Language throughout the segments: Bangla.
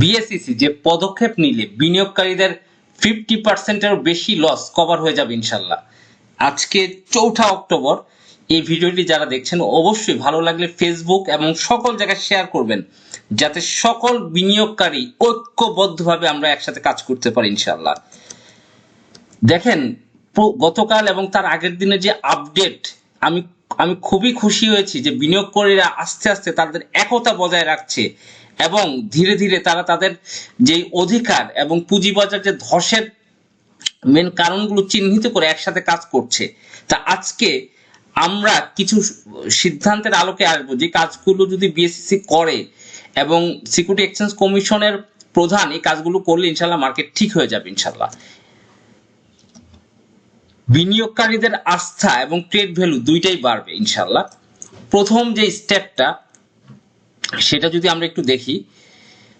বিএসইসি যে পদক্ষেপ নিলে বিনিয়োগকারীদের ফিফটি পার্সেন্টেরও বেশি লস কভার হয়ে যাবে ইনশাল্লাহ। আজকে চৌঠা অক্টোবর, এই ভিডিওটি যারা দেখছেন অবশ্যই ভালো লাগলে ফেসবুক এবং সকল জায়গায় শেয়ার করবেন, যাতে সকল বিনিয়োগকারী ঐক্যবদ্ধভাবে আমরা একসাথে কাজ করতে পারি ইনশাল্লাহ। দেখেন গতকাল এবং তার আগের দিনে যে আপডেট আমি আমি খুবই খুশি হয়েছি যে বিনিয়োগকারীরা আস্তে আস্তে তাদের একতা বজায় রাখছে। এবং ধীরে ধীরে তারা তাদের যে অধিকার এবং পুঁজিবাজার যে ধসের মেন কারণগুলো চিহ্নিত করে একসাথে কাজ করছে, তা আজকে আমরা কিছু সিদ্ধান্তের আলোকে আসব। যে কাজগুলো যদি বিএসসি করে এবং সিকিউরিটি এক্সচেঞ্জ কমিশনের প্রধান এই কাজগুলো করলে ইনশাল্লাহ মার্কেট ঠিক হয়ে যাবে ইনশাল্লাহ। বিনিয়োগকারীদের আস্থা এবং ট্রেড ভ্যালু দুইটাই বাড়বে ইনশাল্লাহ। প্রথম যে স্টেপটা সেটা যদি আমরা একটু দেখি,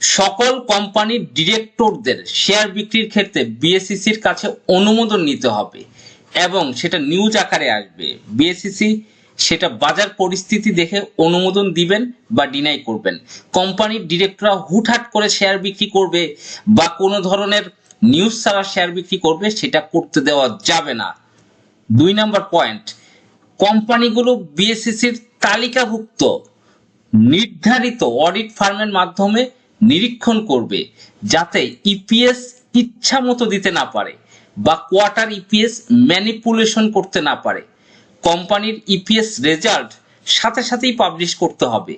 সকল কোম্পানির ডিরেক্টরদের শেয়ার বিক্রির ক্ষেত্রে বিএসসিসির কাছে অনুমোদন নিতে হবে এবং সেটা নিউজ আকারে আসবে। বিএসসিসি সেটা বাজার পরিস্থিতি দেখে অনুমোদন দিবেন বা ডিনাই করবেন। কোম্পানির ডিরেক্টররা হুটহাট করে শেয়ার বিক্রি করবে বা কোনো ধরনের নিউজ ছাড়া শেয়ার বিক্রি করবে, সেটা করতে দেওয়া যাবে না। দুই নাম্বার পয়েন্ট কোম্পানিগুলো বিএসসিসির তালিকাভুক্ত নির্ধারিত অডিট ফার্মের মাধ্যমে নিরীক্ষণ করবে যাতে ইপিএস ইচ্ছা মতো দিতে না পারে বা কোয়ার্টার ইপিএস ম্যানিপুলেশন করতে না পারে। কোম্পানির ইপিএস রেজাল্ট সাথে সাথেই পাবলিশ করতে হবে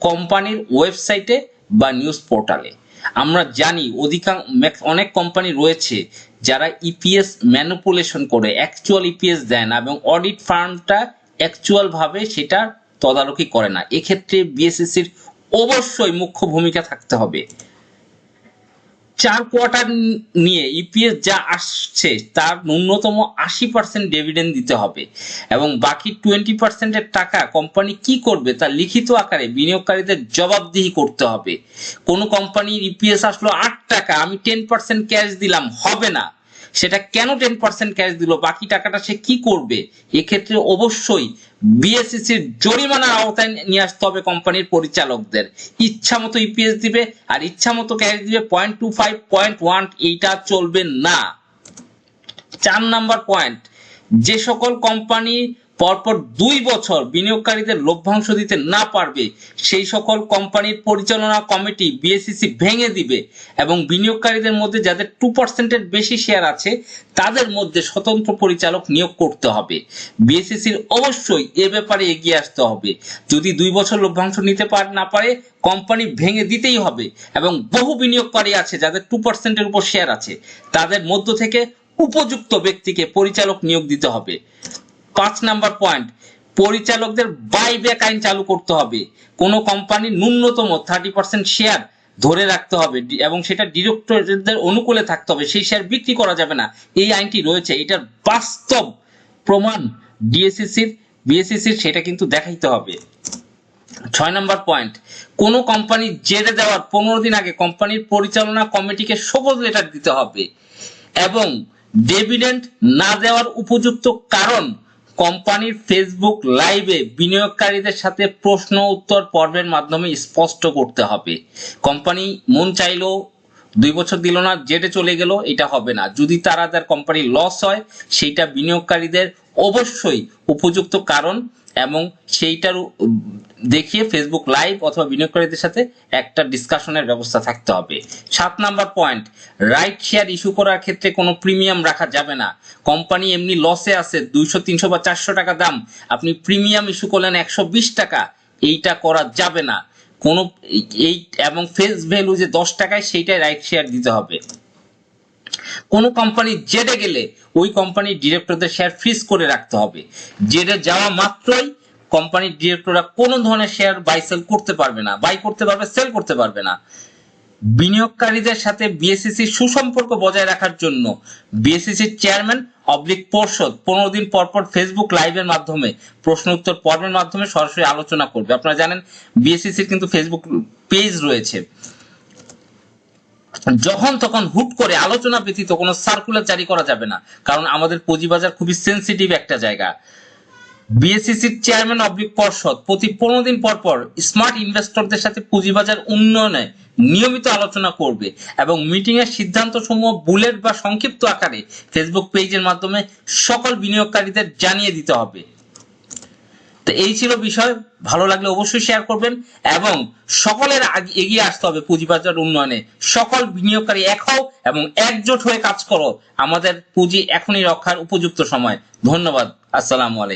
কোম্পানির ওয়েবসাইটে বা নিউজ পোর্টালে আমরা জানি অধিকাংশ অনেক কোম্পানি রয়েছে যারা ইপিএস ম্যানিপুলেশন করে অ্যাকচুয়াল ইপিএস দেয় না এবং অডিট ফার্মটা অ্যাকচুয়াল ভাবে সেটা তদারকি করে না। এক্ষেত্রে বিএসএসির অবশ্যই মুখ্য ভূমিকা থাকতে হবে। চার কোয়ার্টার নিয়ে ইপিএস যা আসছে, তার ন্যূনতম আশি পার্সেন্ট ডিভিডেন্ড দিতে হবে এবং বাকি টোয়েন্টি পার্সেন্টের টাকা কোম্পানি কি করবে তা লিখিত আকারে বিনিয়োগকারীদের জবাবদিহি করতে হবে। কোনো কোম্পানির ইপিএস আসলো আট টাকা, আমি টেন পার্সেন্ট ক্যাশ দিলাম, হবে না। সেটা কেন টেন পার্সেন্ট ক্যাশ দিল? বাকি টাকাটা সে কি করবে? এক্ষেত্রে অবশ্যই বিএসসিসির জরিমানার আওতায় নিয়ে আসতে হবে কোম্পানির পরিচালকদের। ইচ্ছা মতো ইপিএস দিবে আর ইচ্ছা মতো ক্যাশ দিবে point two five point one এইটা চলবে না। চার নাম্বার পয়েন্ট যে সকল কোম্পানি পরপর দুই বছর বিনিয়োগকারীদের লভ্যাংশ দিতে না পারবে, সেই সকল কোম্পানির পরিচালনা কমিটি বিএসসিসি ভেঙে দিবে এবং বিনিয়োগকারীদের মধ্যে যাদের টু পার্সেন্টের বেশি শেয়ার আছে, তাদের মধ্যে স্বতন্ত্র পরিচালক নিয়োগ করতে হবে। বিএসসিসির অবশ্যই এ ব্যাপারে এগিয়ে আসতে হবে। যদি দুই বছর লভ্যাংশ নিতে পার, না পারে, কোম্পানি ভেঙে দিতেই হবে এবং বহু বিনিয়োগকারী আছে যাদের টু পার্সেন্টের উপর শেয়ার আছে, তাদের মধ্য থেকে উপযুক্ত ব্যক্তিকে পরিচালক নিয়োগ দিতে হবে। পাঁচ নাম্বার পয়েন্ট পরিচালকদের বাইব্যাক আইন চালু করতে হবে। কোনো কোম্পানি ন্যূনতম থার্টি পার্সেন্ট শেয়ার ধরে রাখতে হবে এবং সেটা ডিরেক্টরদের অনুকূলে থাকতে হবে। সেই শেয়ার বিক্রি করা যাবে না। এই আইনটি রয়েছে। এটার বাস্তব প্রমাণ ডিএসসিসির বিএসসিসির সেটা কিন্তু দেখাইতে হবে। ছয় নম্বর পয়েন্ট কোনো কোম্পানি জেরে দেওয়ার পনেরো দিন আগে কোম্পানির পরিচালনা কমিটিকে শপথ লেটার দিতে হবে এবং ডিভিডেন্ড না দেওয়ার উপযুক্ত কারণ কোম্পানির ফেসবুক লাইভে বিনিয়োগকারীদের সাথে প্রশ্ন উত্তর পর্বের মাধ্যমে স্পষ্ট করতে হবে। কোম্পানি মন চাইলো, দুই বছর দিল না, জেটে চলে গেল, এটা হবে না। যদি তারা তার কোম্পানি লস হয়, সেইটা বিনিয়োগকারীদের অবশ্যই উপযুক্ত কারণ। এবং সেইটার দেখিয়ে ফেসবুক লাইভ অথবা বিনিয়োগকারীদের সাথে একটা ডিসকাশনের ব্যবস্থা থাকতে হবে। সাত number point right share issue করার ক্ষেত্রে কোনো প্রিমিয়াম রাখা যাবে না। কোম্পানি এমনি লসে আছে, দুইশো, তিনশো বা চারশো টাকা দাম। আপনি প্রিমিয়াম ইস্যু করলেন একশো বিশ টাকা, এইটা করা যাবে না। কোনো এই এবং ফেস ভ্যালু যে দশ টাকায়, সেইটাই রাইট শেয়ার দিতে হবে। কোনো কোম্পানি জেডে গেলে ওই কোম্পানির ডিরেক্টরদের শেয়ার ফ্রিজ করে রাখতে হবে। জেডে যাওয়া মাত্রই কোম্পানির ডিরেক্টররা কোনো ধরনের শেয়ার বাই সেল করতে পারবে না। বাই করতে পারবে সেল করতে পারবে না। বিনিয়োগকারীদের সাথে বিএসসিসির সুসম্পর্ক বজায় রাখার জন্য বিএসসিসির চেয়ারম্যান অবলিক পর্ষদ পনেরো দিন পর পর ফেসবুক লাইভের মাধ্যমে প্রশ্ন উত্তর পর্বের মাধ্যমে সরাসরি আলোচনা করবে। আপনারা জানেন বিএসসিসির কিন্তু ফেসবুক পেজ রয়েছে। যখন তখন হুট করে আলোচনা ব্যতীত কোনো সার্কুলার জারি করা যাবে না। কারণ আমাদের পুঁজিবাজার খুবই সেন্সিটিভ একটা জায়গা। বিএসসিসির চেয়ারম্যান অবলিক পর্ষদ, প্রতি পনেরো দিন পর পর স্মার্ট ইনভেস্টরদের সাথে পুঁজিবাজার উন্নয়নে নিয়মিত আলোচনা করবে এবং মিটিং এর সিদ্ধান্ত সমূহ বুলেট বা সংক্ষিপ্ত আকারে ফেসবুক পেজের মাধ্যমে সকল বিনিয়োগকারীদের জানিয়ে দিতে হবে। তো এই ছিল বিষয়। ভালো লাগলে অবশ্যই শেয়ার করবেন এবং সকলের এগিয়ে আসতে হবে পুঁজিবাজার উন্নয়নে। সকল বিনিয়োগকারী এক হও এবং একজোট হয়ে কাজ করো। আমাদের পুঁজি এখনই রক্ষার উপযুক্ত সময়। ধন্যবাদ। আসসালামু আলাইকুম।